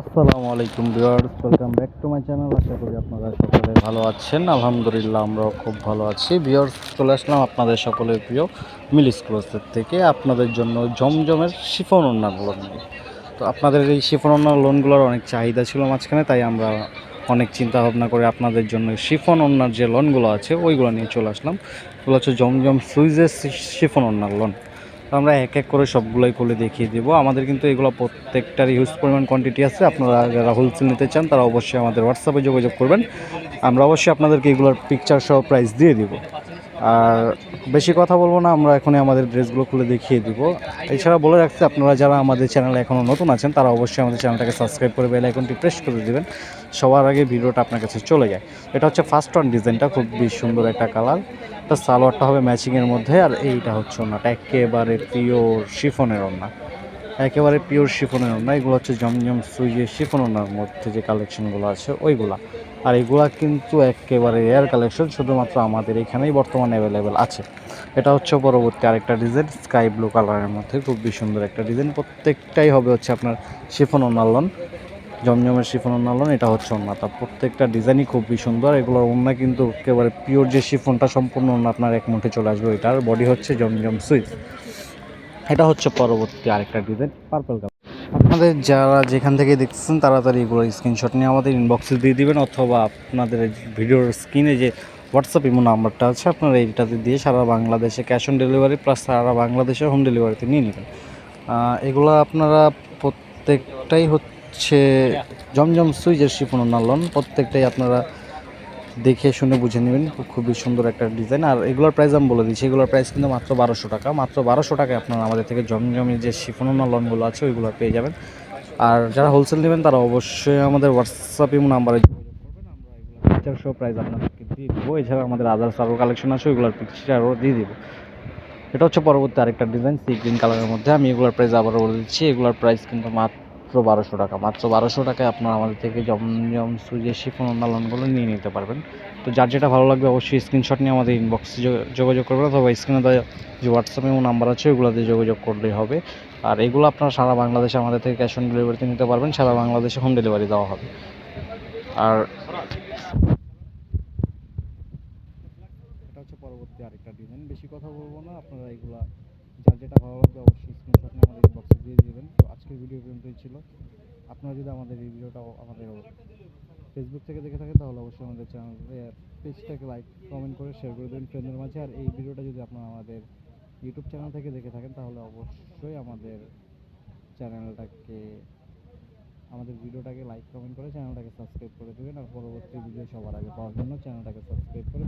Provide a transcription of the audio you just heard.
আসসালামু আলাইকুম viewers, welcome back to my channel. আশা করি আপনারা সকলে ভালো আছেন। আলহামদুলিল্লাহ, আমরাও খুব ভালো আছি। ভিউয়ার্স, চলে আসলাম আপনাদের সকলের প্রিয় মিলিস ক্লোসের থেকে। আপনাদের জন্য জমজমের শিফন ওনার লোন তো আপনাদের এই শিফন ওনার লোনগুলোর অনেক চাহিদা ছিল মাঝখানে, তাই আমরা অনেক চিন্তা ভাবনা করে আপনাদের জন্য শিফন ওনার যে লোনগুলো আছে, ওইগুলো নিয়ে চলে আসলাম। এগুলো হচ্ছে জমজম সুইজের শিফন ওনার লোন আমরা এক এক করে সবগুলোই করে দেখিয়ে দেবো। আমাদের কিন্তু এগুলো প্রত্যেকটার হিউজ পরিমাণ কোয়ান্টিটি আছে। আপনারা যারা হোলসেল নিতে চান, তারা অবশ্যই আমাদের হোয়াটসঅ্যাপে যোগাযোগ করবেন। আমরা অবশ্যই আপনাদেরকে এগুলোর পিকচার সহ প্রাইস দিয়ে দেবো। আর বেশি কথা বলব না, আমরা এখনই আমাদের ড্রেসগুলো খুলে দেখিয়ে দিব। এছাড়া বলে রাখছি, আপনারা যারা আমাদের চ্যানেলে এখনও নতুন আছেন, তারা অবশ্যই আমাদের চ্যানেলটাকে সাবস্ক্রাইব করে বেল আইকনটি প্রেস করে দেবেন। সবার আগে ভিডিওটা আপনার কাছে চলে যায়। এটা হচ্ছে ফার্স্ট ওয়ান ডিজাইনটা, খুব বেশ সুন্দর একটা কালার এটা সালোয়ারটা হবে ম্যাচিংয়ের মধ্যে, আর এইটা হচ্ছে ওনাটা একেবারে পিওর শিফনের ওনা একেবারে পিওর শিফনের ওনা এগুলো হচ্ছে জমজম সুইজের শিফন ওনার মধ্যে যে কালেকশনগুলো আছে, ওইগুলা। আর এগুলা কিন্তু একেবারে এয়ার কালেকশন শুধুমাত্র আমাদের এখানেই বর্তমানে অ্যাভেলেবেল আছে। এটা হচ্ছে পরবর্তী আরেকটা ডিজাইন, স্কাই ব্লু কালারের মধ্যে খুবই সুন্দর একটা ডিজাইন। প্রত্যেকটাই হবে হচ্ছে আপনার শিফন ওনালন জমজমের শিফন ওনালন এটা হচ্ছে ওন্নাটা প্রত্যেকটা ডিজাইনই খুবই সুন্দর। এগুলোর ওন্না কিন্তু একেবারে পিওর যে শিফনটা সম্পূর্ণ ওন্না আপনার এক মুঠে চলে আসবে এটার বডি হচ্ছে জমজম সুইচ এটা হচ্ছে পরবর্তী আরেকটা ডিজাইন পার্পল কালার আপনাদের যারা যেখান থেকে দেখছেন তাড়াতাড়ি এগুলো স্ক্রিনশট নিয়ে আমাদের ইনবক্সে দিয়ে দিবেন, অথবা আপনাদের ভিডিওর স্ক্রিনে যে হোয়াটসঅ্যাপ ইমো নাম্বারটা আছে, আপনারা এইটাতে দিয়ে সারা বাংলাদেশে ক্যাশ অন ডেলিভারি প্লাস সারা বাংলাদেশে হোম ডেলিভারিতে নিয়ে নেবেন। এগুলো আপনারা প্রত্যেকটাই হচ্ছে জমজম সুইজের শিফন নালন, প্রত্যেকটাই আপনারা দেখে শুনে বুঝে নেবেন খুব- খুবই সুন্দর একটা ডিজাইন আর এগুলোর প্রাইস আমি বলে দিচ্ছি, এগুলোর প্রাইস কিন্তু মাত্র বারোশো টাকা, মাত্র বারোশো টাকায় আপনারা আমাদের থেকে জমজমি যে শিফনোনা লনগুলো আছে, ওইগুলো পেয়ে যাবেন। আর যারা হোলসেল নেবেন, তারা অবশ্যই আমাদের হোয়াটসঅ্যাপ ইমো নাম্বারে যোগাযোগ করবেন আমরা এগুলো পিকচার সহ প্রাইস আপনাদেরকে দিয়ে দেবো। এছাড়া আমাদের আদার্স আরও কালেকশন আছে, ওইগুলোর পিকচারও দিয়ে দিব। এটা হচ্ছে পরবর্তী আরেকটা ডিজাইন সি গ্রিন কালারের মধ্যে। আমি এগুলোর প্রাইস আবারও বলে দিচ্ছি, এগুলোর প্রাইস কিন্তু মাত্র বারোশো টাকা। মাত্র বারোশো টাকায় আপনারা আমাদের থেকে জমজম সুজে, শিফন অন্যান্যগুলো নিয়ে নিতে পারবেন। তো যার যেটা ভালো লাগবে অবশ্যই স্ক্রিনশট নিয়ে আমাদের ইনবক্সে যোগাযোগ করবেন, অথবা স্ক্রিনে দেওয়া যে হোয়াটসঅ্যাপে নাম্বার আছে ওগুলোতে যোগাযোগ করলেই হবে। আর এগুলো আপনারা সারা বাংলাদেশে আমাদের থেকে ক্যাশ অন ডেলিভারিতে নিতে পারবেন, সারা বাংলাদেশে হোম ডেলিভারি দেওয়া হবে। আর এটা হচ্ছে পরবর্তী আরেকটা ডিজাইন বেশি কথা বলব না, আপনারা এগুলা যার যেটা ভালো লাগবে অবশ্যই স্ক্রিনশট নিয়ে আমাদের ইনবক্সে দিয়ে দেবেন। তো আজকের ভিডিও পর্যন্তই ছিল। আপনারা যদি আমাদের এই ভিডিওটা আমাদের ফেসবুক থেকে দেখে থাকেন, তাহলে অবশ্যই আমাদের চ্যানেল পেজটাকে লাইক কমেন্ট করে শেয়ার করে দেবেন ফ্রেন্ডের মাঝে। আর এই ভিডিওটা যদি আপনারা আমাদের ইউটিউব চ্যানেল থেকে দেখে থাকেন, তাহলে অবশ্যই আমাদের চ্যানেলটাকে আমাদের ভিডিওটাকে লাইক কমেন্ট করে চ্যানেলটাকে সাবস্ক্রাইব করে দেবেন। আর পরবর্তী ভিডিও সবার আগে পাওয়ার জন্য চ্যানেলটাকে সাবস্ক্রাইব করে